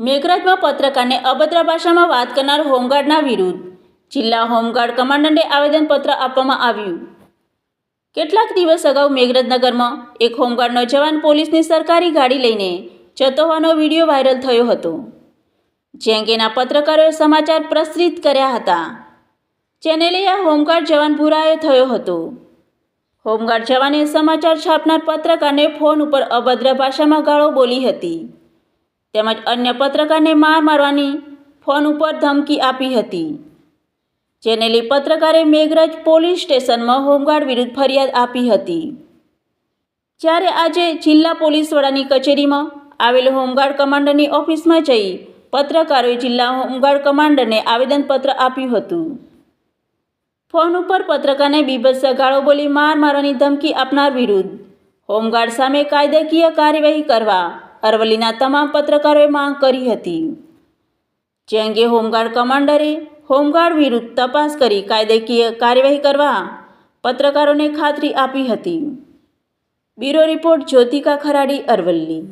મેઘરાજમાં પત્રકારને અભદ્ર ભાષામાં વાત કરનાર હોમગાર્ડના વિરુદ્ધ જિલ્લા હોમગાર્ડ કમાન્ડન્ટે આવેદનપત્ર આપવામાં આવ્યું. કેટલાક દિવસ અગાઉ મેઘરજનગરમાં એક હોમગાર્ડનો જવાન પોલીસની સરકારી ગાડી લઈને જતો હોવાનો વીડિયો વાયરલ થયો હતો જે અંગેના પત્રકારોએ સમાચાર પ્રસરિત કર્યા હતા. જેને લઈ આ હોમગાર્ડ જવાન ભૂરાયો થયો હતો. હોમગાર્ડ જવાને સમાચાર છાપનાર પત્રકારને ફોન ઉપર અભદ્ર ભાષામાં ગાળો બોલી હતી. તેમજ અન્ય પત્રકારને માર મારવાની ફોન ઉપર ધમકી આપી હતી. જેને લઈ પત્રકારે મેઘરજ પોલીસ સ્ટેશનમાં હોમગાર્ડ વિરુદ્ધ ફરિયાદ આપી હતી. જ્યારે આજે જિલ્લા પોલીસ વડાની કચેરીમાં આવેલ હોમગાર્ડ કમાન્ડરની ઓફિસમાં જઈ પત્રકારોએ જિલ્લા હોમગાર્ડ કમાન્ડરને આવેદનપત્ર આપ્યું હતું. ફોન ઉપર પત્રકારને બીભત્સ ગાળો બોલી માર મારવાની ધમકી આપનાર વિરુદ્ધ હોમગાર્ડ સામે કાયદાકીય કાર્યવાહી કરવા અરવલ્લીના તમામ પત્રકારોએ માંગ કરી હતી. જે અંગે હોમગાર્ડ કમાન્ડરે હોમગાર્ડ વિરુદ્ધ તપાસ કરી કાયદેકીય કાર્યવાહી કરવા પત્રકારોને ખાતરી આપી હતી. Bureau report, Jyotika Kharadi, Aravalli.